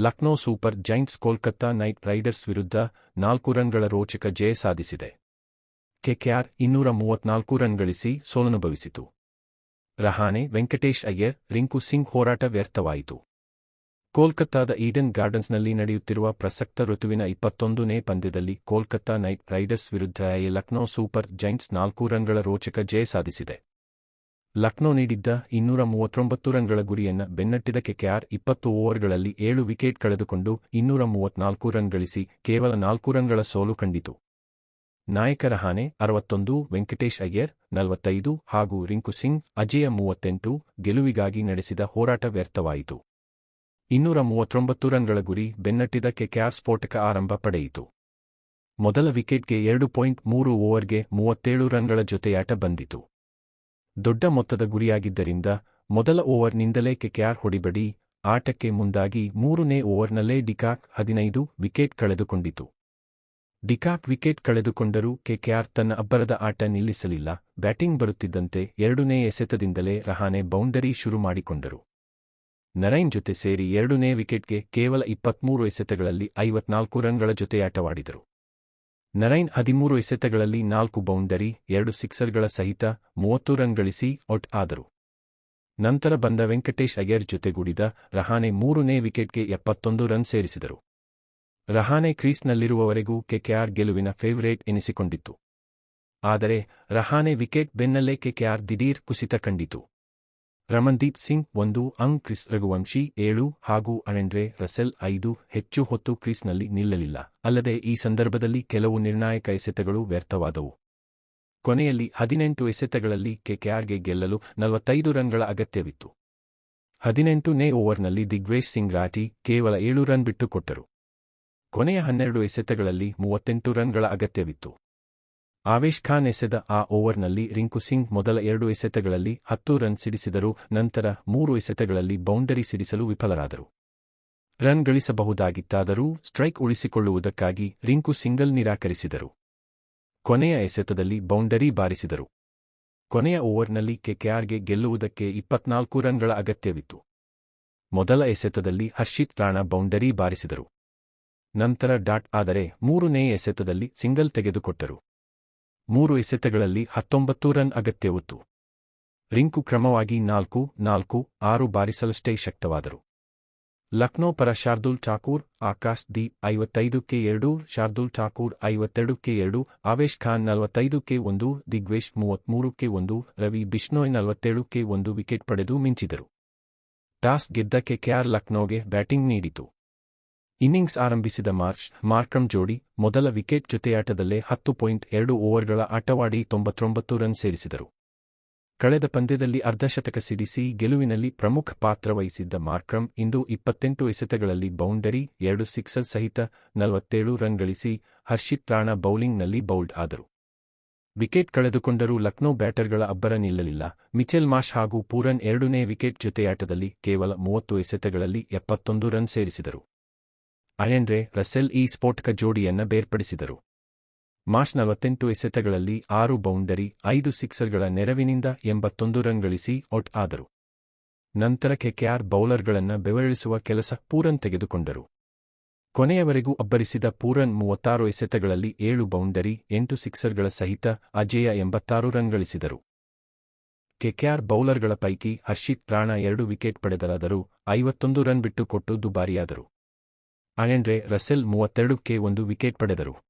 Lucknow super giants Kolkata knight riders ವಿರುದ್ಧ ನಾಲ್ಕು ರನ್ಗಳ ರೋಚಕ ಜಯ ಸಾಧಿಸಿದೆ. ಕೆಕೆಆರ್ ಇನ್ನೂರ ಮೂವತ್ನಾಲ್ಕು ರನ್ ಗಳಿಸಿ ಸೋಲನುಭವಿಸಿತು. ರಹಾನೆ, ವೆಂಕಟೇಶ್ ಅಯ್ಯರ್, ರಿಂಕು ಸಿಂಗ್ ಹೋರಾಟ ವ್ಯರ್ಥವಾಯಿತು. ಕೋಲ್ಕತ್ತಾದ ಈಡನ್ ಗಾರ್ಡನ್ಸ್ನಲ್ಲಿ ನಡೆಯುತ್ತಿರುವ ಪ್ರಸಕ್ತ ಋತುವಿನ ಇಪ್ಪತ್ತೊಂದನೇ ಪಂದ್ಯದಲ್ಲಿ ಕೋಲ್ಕತ್ತಾ ನೈಟ್ ರೈಡರ್ಸ್ ವಿರುದ್ಧ ಲಕ್ನೋ ಸೂಪರ್ ಜೈಂಟ್ಸ್ ನಾಲ್ಕು ರನ್ಗಳ ರೋಚಕ ಜಯ ಸಾಧಿಸಿದೆ. ಲಕ್ನೋ ನೀಡಿದ್ದ ಇನ್ನೂರ ಮೂವತ್ತೊಂಬತ್ತು ರನ್ಗಳ ಗುರಿಯನ್ನು ಬೆನ್ನಟ್ಟಿದ ಕೆಕೆಆರ್ ಇಪ್ಪತ್ತು ಓವರ್ಗಳಲ್ಲಿ ಏಳು ವಿಕೆಟ್ ಕಳೆದುಕೊಂಡು ಇನ್ನೂರ ಮೂವತ್ನಾಲ್ಕು ರನ್ ಗಳಿಸಿ ಕೇವಲ ನಾಲ್ಕು ರನ್ಗಳ ಸೋಲು ಕಂಡಿತು. ನಾಯಕರ ಹಾನೆ ಅರವತ್ತೊಂದು, ವೆಂಕಟೇಶ್ ಅಯ್ಯರ್ ನಲವತ್ತೈದು ಹಾಗೂ ರಿಂಕು ಸಿಂಗ್ ಅಜಯ ಮೂವತ್ತೆಂಟು ಗೆಲುವಿಗಾಗಿ ನಡೆಸಿದ ಹೋರಾಟ ವ್ಯರ್ಥವಾಯಿತು. ಇನ್ನೂರ ಮೂವತ್ತೊಂಬತ್ತು ರನ್ಗಳ ಗುರಿ ಬೆನ್ನಟ್ಟಿದ ಕೆಕೆಆರ್ ಸ್ಫೋಟಕ ಆರಂಭ ಪಡೆಯಿತು. ಮೊದಲ ವಿಕೆಟ್ಗೆ ಎರಡು ಪಾಯಿಂಟ್ ಮೂರು ಓವರ್ಗೆ ಮೂವತ್ತೇಳು ರನ್ಗಳ ಜೊತೆಯಾಟ ಬಂದಿತು. ದೊಡ್ಡ ಮೊತ್ತದ ಗುರಿಯಾಗಿದ್ದರಿಂದ ಮೊದಲ ಓವರ್ನಿಂದಲೇ ಕೆಕೆಆರ್ ಹೊಡಿಬಡಿ ಆಟಕ್ಕೆ ಮುಂದಾಗಿ ಮೂರನೇ ಓವರ್ನಲ್ಲೇ ಡಿಕಾಕ್ ಹದಿನೈದು ವಿಕೆಟ್ ಕಳೆದುಕೊಂಡಿತು. ಡಿಕಾಕ್ ವಿಕೆಟ್ ಕಳೆದುಕೊಂಡರೂ ಕೆಕೆಆರ್ ತನ್ನ ಅಬ್ಬರದ ಆಟ ನಿಲ್ಲಿಸಲಿಲ್ಲ. ಬ್ಯಾಟಿಂಗ್ ಬರುತ್ತಿದ್ದಂತೆ ಎರಡನೇ ಎಸೆತದಿಂದಲೇ ರಹಾನೆ ಬೌಂಡರಿ ಶುರು ಮಾಡಿಕೊಂಡರು. ನರೈನ್ ಜೊತೆ ಸೇರಿ ಎರಡನೇ ವಿಕೆಟ್ಗೆ ಕೇವಲ ಇಪ್ಪತ್ಮೂರು ಎಸೆತಗಳಲ್ಲಿ ಐವತ್ನಾಲ್ಕು ರನ್ಗಳ ಜೊತೆಯಾಟವಾಡಿದರು. ನರೈನ್ ಹದಿಮೂರು ಎಸೆತಗಳಲ್ಲಿ ನಾಲ್ಕು ಬೌಂಡರಿ, ಎರಡು ಸಿಕ್ಸರ್ಗಳ ಸಹಿತ ಮೂವತ್ತು ರನ್ ಗಳಿಸಿ ಔಟ್ ಆದರು. ನಂತರ ಬಂದ ವೆಂಕಟೇಶ್ ಅಯ್ಯರ್ ಜೊತೆಗೂಡಿದ ರಹಾನೆ ಮೂರನೇ ವಿಕೆಟ್ಗೆ ಎಪ್ಪತ್ತೊಂದು ರನ್ ಸೇರಿಸಿದರು. ರಹಾನೆ ಕ್ರೀಸ್ನಲ್ಲಿರುವವರೆಗೂ ಕೆಕೆಆರ್ ಗೆಲುವಿನ ಫೇವರೇಟ್ ಎನಿಸಿಕೊಂಡಿತ್ತು. ಆದರೆ ರಹಾನೆ ವಿಕೆಟ್ ಬೆನ್ನಲ್ಲೇ ಕೆಕೆಆರ್ ದಿಢೀರ್ ಕುಸಿತ ಕಂಡಿತು. ರಮನ್ದೀಪ್ ಸಿಂಗ್ ಒಂದು, ಅಂಗ್ ಕ್ರಿಸ್ ರಘುವಂಶಿ ಏಳು ಹಾಗೂ ಅಣೆಂಡ್ರೆ ರಸೆಲ್ ಐದು ಹೆಚ್ಚು ಹೊತ್ತು ಕ್ರೀಸ್ನಲ್ಲಿ ನಿಲ್ಲಲಿಲ್ಲ. ಅಲ್ಲದೆ ಈ ಸಂದರ್ಭದಲ್ಲಿ ಕೆಲವು ನಿರ್ಣಾಯಕ ಎಸೆತಗಳು ವ್ಯರ್ಥವಾದವು. ಕೊನೆಯಲ್ಲಿ ಹದಿನೆಂಟು ಎಸೆತಗಳಲ್ಲಿ ಕೆಕೆಆರ್ಗೆ ಗೆಲ್ಲಲು ನಲವತ್ತೈದು ರನ್ಗಳ ಅಗತ್ಯವಿತ್ತು. ಹದಿನೆಂಟನೇ ಓವರ್ನಲ್ಲಿ ದಿಗ್ವೇಶ್ ಸಿಂಗ್ ರಾಠಿ ಕೇವಲ ಏಳು ರನ್ ಬಿಟ್ಟುಕೊಟ್ಟರು. ಕೊನೆಯ ಹನ್ನೆರಡು ಎಸೆತಗಳಲ್ಲಿ ಮೂವತ್ತೆಂಟು ರನ್ಗಳ ಅಗತ್ಯವಿತ್ತು. ಆವೇಶ್ ಖಾನ್ ಎಸೆದ ಆ ಓವರ್ನಲ್ಲಿ ರಿಂಕು ಸಿಂಗ್ ಮೊದಲ ಎರಡು ಎಸೆತಗಳಲ್ಲಿ ಹತ್ತು ರನ್ ಸಿಡಿಸಿದರು ನಂತರ ಮೂರು ಎಸೆತಗಳಲ್ಲಿ ಬೌಂಡರಿ ಸಿಡಿಸಲು ವಿಫಲರಾದರು. ರನ್ ಗಳಿಸಬಹುದಾಗಿತ್ತಾದರೂ ಸ್ಟ್ರೈಕ್ ಉಳಿಸಿಕೊಳ್ಳುವುದಕ್ಕಾಗಿ ರಿಂಕು ಸಿಂಗಲ್ ನಿರಾಕರಿಸಿದರು. ಕೊನೆಯ ಎಸೆತದಲ್ಲಿ ಬೌಂಡರಿ ಬಾರಿಸಿದರು. ಕೊನೆಯ ಓವರ್ನಲ್ಲಿ ಕೆಕೆಆರ್ಗೆ ಗೆಲ್ಲುವುದಕ್ಕೆ ಇಪ್ಪತ್ನಾಲ್ಕು ರನ್ಗಳ ಅಗತ್ಯವಿತ್ತು. ಮೊದಲ ಎಸೆತದಲ್ಲಿ ಹರ್ಷಿತ್ ರಾಣಾ ಬೌಂಡರಿ ಬಾರಿಸಿದರು. ನಂತರ ಡಾಟ್ ಆದರೆ ಮೂರನೇ ಎಸೆತದಲ್ಲಿ ಸಿಂಗಲ್ ತೆಗೆದುಕೊಟ್ಟರು. ಮೂರು ಎಸೆತಗಳಲ್ಲಿ ಹತ್ತೊಂಬತ್ತು ರನ್ ಅಗತ್ಯವಿತ್ತು ರಿಂಕು ಕ್ರಮವಾಗಿ ನಾಲ್ಕು ನಾಲ್ಕು, ಆರು ಬಾರಿಸಲಷ್ಟೇ ಶಕ್ತವಾದರು. ಲಕ್ನೋ ಪರ ಶಾರ್ದೂಲ್ ಠಾಕೂರ್, ಆಕಾಶ್ ದಿ ಐವತ್ತೈದಕ್ಕೆ ಎರಡು, ಶಾರ್ದೂಲ್ ಠಾಕೂರ್ ಐವತ್ತೆರಡಕ್ಕೆ ಎರಡು, ಆವೇಶ್ ಖಾನ್ ನಲವತ್ತೈದಕ್ಕೆ ಒಂದು, ದಿಗ್ವೇಶ್ ಮೂವತ್ಮೂರಕ್ಕೆ ಒಂದು, ರವಿ ಬಿಷ್ಣೋಯ್ ನಲವತ್ತೇಳಕ್ಕೆ ಒಂದು ವಿಕೆಟ್ ಪಡೆದು ಮಿಂಚಿದರು. ಟಾಸ್ ಗೆದ್ದಕ್ಕೆ ಕೆಆರ್ ಲಕ್ನೋಗೆ ಬ್ಯಾಟಿಂಗ್ ನೀಡಿತು. ಇನ್ನಿಂಗ್ಸ್ ಆರಂಭಿಸಿದ ಮಾರ್ಚ್, ಮಾರ್ಕ್ರಮ್ ಜೋಡಿ ಮೊದಲ ವಿಕೆಟ್ ಜೊತೆಯಾಟದಲ್ಲೇ ಹತ್ತು ಪಾಯಿಂಟ್ ಎರಡು ಓವರ್ಗಳ ಆಟವಾಡಿ ತೊಂಬತ್ತೊಂಬತ್ತು ರನ್ ಸೇರಿಸಿದರು. ಕಳೆದ ಪಂದ್ಯದಲ್ಲಿ ಅರ್ಧಶತಕ ಸಿಡಿಸಿ ಗೆಲುವಿನಲ್ಲಿ ಪ್ರಮುಖ ಪಾತ್ರ ವಹಿಸಿದ್ದ ಮಾರ್ಕ್ರಮ್ ಇಂದು ಇಪ್ಪತ್ತೆಂಟು ಎಸೆತಗಳಲ್ಲಿ ಬೌಂಡರಿ, ಎರಡು ಸಿಕ್ಸರ್ ಸಹಿತ ನಲವತ್ತೇಳು ರನ್ ಗಳಿಸಿ ಹರ್ಷಿತ್ ರಾಣಾ ಬೌಲಿಂಗ್ನಲ್ಲಿ ಬೌಲ್ಡ್ ಆದರು. ವಿಕೆಟ್ ಕಳೆದುಕೊಂಡರೂ ಲಕ್ನೋ ಬ್ಯಾಟರ್ಗಳ ಅಬ್ಬರ ನಿಲ್ಲಲಿಲ್ಲ. ಮಿಚೆಲ್ ಮಾಶ್ ಹಾಗೂ ಪೂರನ್ ಎರಡನೇ ವಿಕೆಟ್ ಜೊತೆಯಾಟದಲ್ಲಿ ಕೇವಲ ಮೂವತ್ತು ಎಸೆತಗಳಲ್ಲಿ ಎಪ್ಪತ್ತೊಂದು ರನ್ ಸೇರಿಸಿದರು. ಅಯೆಂಡ್ರೆ ರಸೆಲ್ ಈ ಸ್ಫೋಟಕ ಜೋಡಿಯನ್ನ ಬೇರ್ಪಡಿಸಿದರು. ಮಾರ್ಚ್ ನಲವತ್ತೆಂಟು ಎಸೆತಗಳಲ್ಲಿ ಆರು ಬೌಂಡರಿ, ಐದು ಸಿಕ್ಸರ್ಗಳ ನೆರವಿನಿಂದ ಎಂಬತ್ತೊಂದು ರನ್ ಗಳಿಸಿ ಔಟ್ ಆದರು. ನಂತರ ಕೆಕೆಆರ್ ಬೌಲರ್ಗಳನ್ನು ಬೆವರಿಳಿಸುವ ಕೆಲಸ ಪೂರನ್ ತೆಗೆದುಕೊಂಡರು. ಕೊನೆಯವರೆಗೂ ಅಬ್ಬರಿಸಿದ ಪೂರನ್ ಮೂವತ್ತಾರು ಎಸೆತಗಳಲ್ಲಿ ಏಳು ಬೌಂಡರಿ, ಎಂಟು ಸಿಕ್ಸರ್ಗಳ ಸಹಿತ ಅಜೇಯ ಎಂಬತ್ತಾರು ರನ್ ಗಳಿಸಿದರು. ಕೆಕೆಆರ್ ಬೌಲರ್ಗಳ ಪೈಕಿ ಹರ್ಷಿತ್ ರಾಣಾ ಎರಡು ವಿಕೆಟ್ ಪಡೆದರಾದರೂ ಐವತ್ತೊಂದು ರನ್ ಬಿಟ್ಟುಕೊಟ್ಟು ದುಬಾರಿಯಾದರು. ಅಯೆಂಡ್ರೆ ರಸೆಲ್ ಮೂವತ್ತೆರಡಕ್ಕೆ ಒಂದು ವಿಕೆಟ್ ಪಡೆದರು.